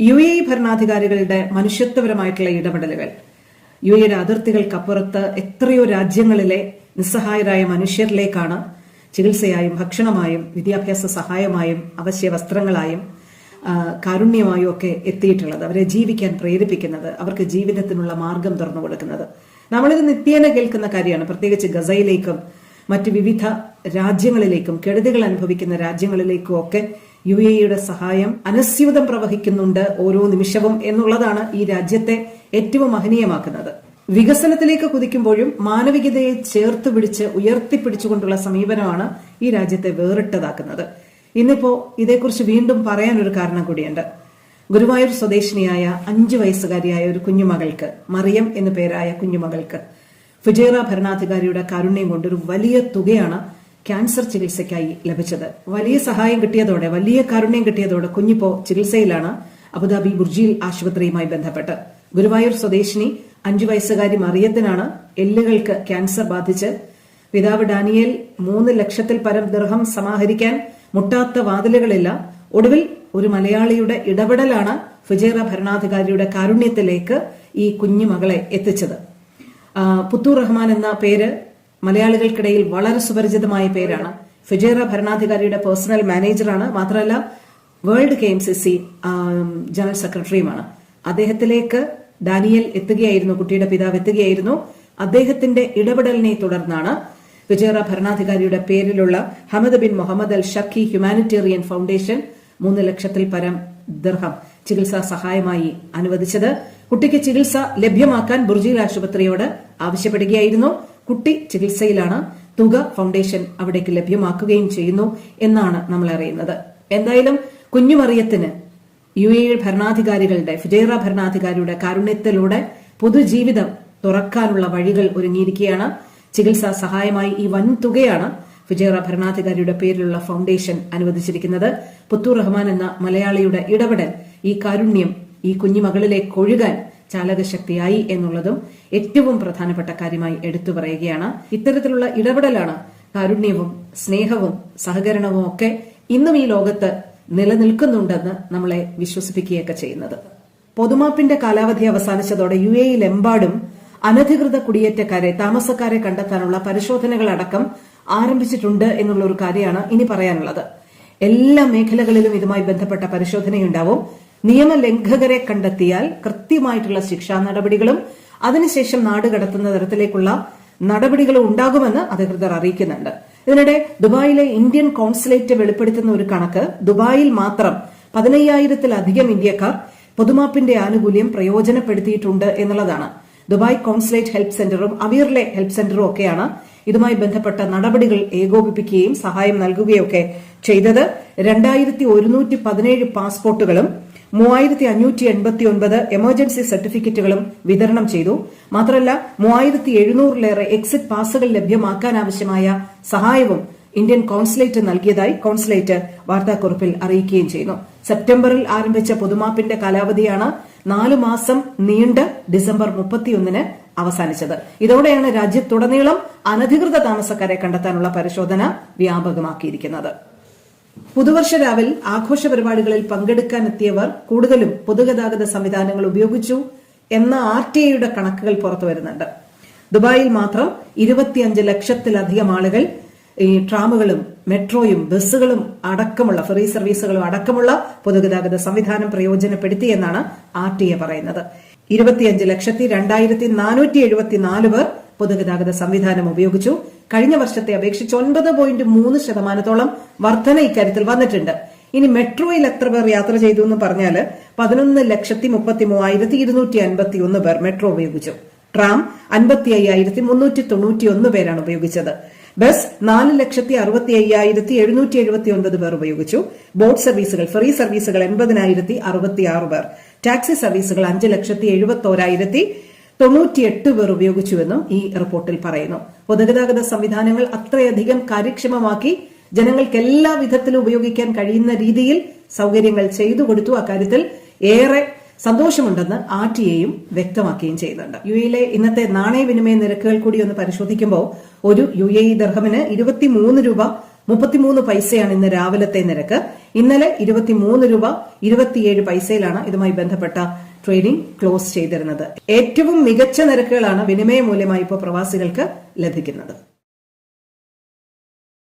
U A ഭരണാധികാരികളുടെ മനുഷ്യത്വപരമായിട്ടുള്ള ഇടപെടലുകൾ. U എയുടെ അതിർത്തികൾക്കപ്പുറത്ത് എത്രയോ രാജ്യങ്ങളിലെ നിസ്സഹായരായ മനുഷ്യരിലേക്കാണ് ചികിത്സയായും ഭക്ഷണമായും വിദ്യാഭ്യാസ സഹായമായും അവശ്യ വസ്ത്രങ്ങളായും കാരുണ്യമായും ഒക്കെ എത്തിയിട്ടുള്ളത് അവരെ ജീവിക്കാൻ പ്രേരിപ്പിക്കുന്നത് അവർക്ക് ജീവിതത്തിനുള്ള മാർഗം തുറന്നു കൊടുക്കുന്നത്. നമ്മളിത് നിത്യേന കേൾക്കുന്ന കാര്യമാണ്. പ്രത്യേകിച്ച് ഗസയിലേക്കും മറ്റ് വിവിധ രാജ്യങ്ങളിലേക്കും കെടുതികൾ അനുഭവിക്കുന്ന രാജ്യങ്ങളിലേക്കും ഒക്കെ യു എ ഇയുടെ സഹായം അനുസ്യൂതം പ്രവഹിക്കുന്നുണ്ട് ഓരോ നിമിഷവും എന്നുള്ളതാണ് ഈ രാജ്യത്തെ ഏറ്റവും മഹനീയമാക്കുന്നത് വികസനത്തിലേക്ക് കുതിക്കുമ്പോഴും മാനവികതയെ ചേർത്ത് പിടിച്ച് ഉയർത്തിപ്പിടിച്ചുകൊണ്ടുള്ള സമീപനമാണ് ഈ രാജ്യത്തെ വേറിട്ടതാക്കുന്നത്. ഇന്നിപ്പോ ഇതേക്കുറിച്ച് വീണ്ടും പറയാനൊരു കാരണം കൂടിയുണ്ട്. ഗുരുവായൂർ സ്വദേശിനിയായ അഞ്ചു വയസ്സുകാരിയായ ഒരു കുഞ്ഞുമകൾക്ക് മറിയം എന്നു പേരായ കുഞ്ഞുമകൾക്ക് ഫുജേറ ഭരണാധികാരിയുടെ കാരുണ്യം കൊണ്ട് ഒരു വലിയ തുകയാണ് ക്യാൻസർ ചികിത്സയ്ക്കായി ലഭിച്ചത്. വലിയ സഹായം കിട്ടിയതോടെ വലിയ കാരുണ്യം കിട്ടിയതോടെ കുഞ്ഞിപ്പോ ചികിത്സയിലാണ് അബുദാബി ബുർജിയിൽ ആശുപത്രിയുമായി ബന്ധപ്പെട്ട്. ഗുരുവായൂർ സ്വദേശിനി അഞ്ചു വയസ്സുകാരി മറിയത്തിനാണ് എല്ലുകൾക്ക് ക്യാൻസർ ബാധിച്ച്. പിതാവ് ഡാനിയേൽ മൂന്ന് ലക്ഷത്തിൽ പരം ദൃഹം സമാഹരിക്കാൻ മുട്ടാത്ത വാതിലുകളില്ല. ഒടുവിൽ ഒരു മലയാളിയുടെ ഇടപെടലാണ് ഫുജേറ ഭരണാധികാരിയുടെ കാരുണ്യത്തിലേക്ക് ഈ കുഞ്ഞു മകളെ എത്തിച്ചത് പുത്തൂർ റഹ്മാൻ എന്ന പേര് മലയാളികൾക്കിടയിൽ വളരെ സുപരിചിതമായ പേരാണ്. ഫിജേറ ഭരണാധികാരിയുടെ പേഴ്സണൽ മാനേജറാണ്. മാത്രമല്ല world games M C general സെക്രട്ടറിയുമാണ്. അദ്ദേഹത്തിലേക്ക് ഡാനിയൽ എത്തുകയായിരുന്നു കുട്ടിയുടെ പിതാവ് എത്തുകയായിരുന്നു. അദ്ദേഹത്തിന്റെ ഇടപെടലിനെ തുടർന്നാണ് വിജയറ ഭരണാധികാരിയുടെ പേരിലുള്ള Hamad bin Mohammed Al Sharqi humanitarian foundation മൂന്ന് ലക്ഷത്തിൽ പരം ദിർഹം ചികിത്സാ സഹായമായി അനുവദിച്ചത്. കുട്ടിക്ക് ചികിത്സ ലഭ്യമാക്കാൻ ബുർജിൽ ആശുപത്രിയോട് ആവശ്യപ്പെടുകയായിരുന്നു. കുട്ടി ചികിത്സയിലാണ് തുക ഫൗണ്ടേഷൻ അവിടേക്ക് ലഭ്യമാക്കുകയും ചെയ്യുന്നു എന്നാണ് നമ്മൾ അറിയുന്നത് എന്തായാലും കുഞ്ഞുമറിയത്തിന് യു എ ഭരണാധികാരികളുടെ ഫുജൈറ ഭരണാധികാരിയുടെ കാരുണ്യത്തിലൂടെ പൊതുജീവിതം തുറക്കാനുള്ള വഴികൾ ഒരുങ്ങിയിരിക്കുകയാണ്. ചികിത്സാ സഹായമായി ഈ വൻ തുകയാണ് ഫുജൈറ ഭരണാധികാരിയുടെ പേരിലുള്ള ഫൗണ്ടേഷൻ അനുവദിച്ചിരിക്കുന്നത്. പുത്തൂർ റഹ്മാൻ എന്ന മലയാളിയുടെ ഇടപെടൽ ഈ കാരുണ്യം ഈ കുഞ്ഞുമകളിലേക്ക് ഒഴുകാൻ ചാലകശക്തിയായി എന്നുള്ളതും ഏറ്റവും പ്രധാനപ്പെട്ട കാര്യമായി എടുത്തു പറയുകയാണ്. ഇത്തരത്തിലുള്ള ഇടപെടലാണ് കാരുണ്യവും സ്നേഹവും സഹകരണവും ഒക്കെ ഇന്നും ഈ ലോകത്ത് നിലനിൽക്കുന്നുണ്ടെന്ന് നമ്മളെ വിശ്വസിപ്പിക്കുകയൊക്കെ ചെയ്യുന്നത്. പൊതുമാപ്പിന്റെ കാലാവധി അവസാനിച്ചതോടെ യു എയിലെമ്പാടും അനധികൃത കുടിയേറ്റക്കാരെ താമസക്കാരെ കണ്ടെത്താനുള്ള പരിശോധനകളടക്കം ആരംഭിച്ചിട്ടുണ്ട് എന്നുള്ള ഒരു കാര്യമാണ് ഇനി പറയാനുള്ളത്. എല്ലാ മേഖലകളിലും ഇതുമായി ബന്ധപ്പെട്ട പരിശോധനയുണ്ടാവും. നിയമലംഘകരെ കണ്ടെത്തിയാൽ കൃത്യമായിട്ടുള്ള ശിക്ഷാ നടപടികളും അതിനുശേഷം നാട് കടത്തുന്ന തരത്തിലേക്കുള്ള നടപടികളും ഉണ്ടാകുമെന്ന് അധികൃതർ അറിയിക്കുന്നുണ്ട്. ഇതിനിടെ ദുബായിലെ ഇന്ത്യൻ കോൺസുലേറ്റ് വെളിപ്പെടുത്തുന്ന ഒരു കണക്ക് ദുബായിൽ മാത്രം പതിനയ്യായിരത്തിലധികം ഇന്ത്യക്കാർ പൊതുമാപ്പിന്റെ ആനുകൂല്യം പ്രയോജനപ്പെടുത്തിയിട്ടുണ്ട് എന്നുള്ളതാണ്. ദുബായ് കോൺസുലേറ്റ് ഹെൽപ്പ് സെന്ററും അവീറിലെ ഹെൽപ്പ് സെന്ററും ഒക്കെയാണ് ഇതുമായി ബന്ധപ്പെട്ട നടപടികൾ ഏകോപിപ്പിക്കുകയും സഹായം നൽകുകയൊക്കെ ചെയ്തത്. രണ്ടായിരത്തി ഒരുന്നൂറ്റി പതിനേഴ് പാസ്പോർട്ടുകളും മൂവായിരത്തി അഞ്ഞൂറ്റി എൺപത്തി ഒൻപത് എമർജൻസി സർട്ടിഫിക്കറ്റുകളും വിതരണം ചെയ്തു. മാത്രമല്ല മൂവായിരത്തി എഴുന്നൂറിലേറെ എക്സിറ്റ് പാസുകൾ ലഭ്യമാക്കാനാവശ്യമായ സഹായവും ഇന്ത്യൻ കോൺസുലേറ്റ് നൽകിയതായി കോൺസുലേറ്റ് വാർത്താക്കുറിപ്പിൽ അറിയിക്കുകയും ചെയ്യുന്നു. സെപ്റ്റംബറിൽ ആരംഭിച്ച പൊതുമാപ്പിന്റെ കാലാവധിയാണ് നാലു മാസം നീണ്ട് ഡിസംബർ മുപ്പത്തിയൊന്നിന് അവസാനിച്ചത്. ഇതോടെയാണ് രാജ്യത്തുടനീളം അനധികൃത താമസക്കാരെ കണ്ടെത്താനുള്ള പരിശോധന വ്യാപകമാക്കിയിരിക്കുന്നത്. പുതുവർഷ രാവിൽ ആഘോഷ പരിപാടികളിൽ പങ്കെടുക്കാനെത്തിയവർ കൂടുതലും പൊതുഗതാഗത സംവിധാനങ്ങൾ ഉപയോഗിച്ചു എന്ന ആർ ടി ഐയുടെ കണക്കുകൾ പുറത്തു വരുന്നുണ്ട്. ദുബായിൽ മാത്രം ഇരുപത്തിയഞ്ച് ലക്ഷത്തിലധികം ആളുകൾ ഈ ട്രാമുകളും മെട്രോയും ബസ്സുകളും അടക്കമുള്ള ഫെറി സർവീസുകളും അടക്കമുള്ള പൊതുഗതാഗത സംവിധാനം പ്രയോജനപ്പെടുത്തി എന്നാണ് ആർ ടി എ പറയുന്നത്. ഇരുപത്തിയഞ്ച് ലക്ഷത്തി രണ്ടായിരത്തി നാനൂറ്റി എഴുപത്തിനാല് പേർ പൊതുഗതാഗത സംവിധാനം ഉപയോഗിച്ചു. കഴിഞ്ഞ വർഷത്തെ അപേക്ഷിച്ച് ഒൻപത് പോയിന്റ് മൂന്ന് ശതമാനത്തോളം വർധന ഇക്കാര്യത്തിൽ വന്നിട്ടുണ്ട്. ഇനി മെട്രോയിൽ എത്ര പേർ യാത്ര ചെയ്തു എന്ന് പറഞ്ഞാൽ പതിനൊന്ന് ലക്ഷത്തി മുപ്പത്തി മൂവായിരത്തി ഇരുന്നൂറ്റി അൻപത്തി ഒന്ന് പേർ മെട്രോ ഉപയോഗിച്ചു. ട്രാം അൻപത്തി അയ്യായിരത്തി മുന്നൂറ്റി തൊണ്ണൂറ്റി ഒന്ന് പേരാണ് ഉപയോഗിച്ചത്. ബസ് നാല് ലക്ഷത്തി അറുപത്തി അയ്യായിരത്തി എഴുന്നൂറ്റി എഴുപത്തി ഒൻപത് പേർ ഉപയോഗിച്ചു. ബോട്ട് സർവീസുകൾ ഫ്രീ സർവീസുകൾ എൺപതിനായിരത്തി അറുപത്തി ആറ് പേർ. ടാക്സി സർവീസുകൾ അഞ്ച് ലക്ഷത്തി എഴുപത്തി ഓരായിരത്തി തൊണ്ണൂറ്റിയെട്ട് പേർ ഉപയോഗിച്ചുവെന്നും ഈ റിപ്പോർട്ടിൽ പറയുന്നു. പൊതുഗതാഗത സംവിധാനങ്ങൾ അത്രയധികം കാര്യക്ഷമമാക്കി ജനങ്ങൾക്ക് എല്ലാ വിധത്തിലും ഉപയോഗിക്കാൻ കഴിയുന്ന രീതിയിൽ സൗകര്യങ്ങൾ ചെയ്തു കൊടുത്തു. അക്കാര്യത്തിൽ ഏറെ സന്തോഷമുണ്ടെന്ന് ആർ ടി എയും വ്യക്തമാക്കുകയും ചെയ്യുന്നുണ്ട്. യു എയിലെ ഇന്നത്തെ നാണയവിനിമയ നിരക്കുകൾ കൂടി ഒന്ന് പരിശോധിക്കുമ്പോൾ ഒരു യു എ ഇ ദർഹമിന് ഇരുപത്തിമൂന്ന് രൂപ മുപ്പത്തിമൂന്ന് പൈസയാണ് ഇന്ന് രാവിലത്തെ നിരക്ക്. ഇന്നലെ ഇരുപത്തിമൂന്ന് രൂപ ഇരുപത്തിയേഴ് പൈസയിലാണ് ഇതുമായി ബന്ധപ്പെട്ട ട്രേഡിംഗ് ക്ലോസ് ചെയ്തിരുന്നത്. ഏറ്റവും മികച്ച നിരക്കുകളാണ് വിനിമയ മൂല്യമായി ഇപ്പോൾ പ്രവാസികൾക്ക് ലഭിക്കുന്നത്.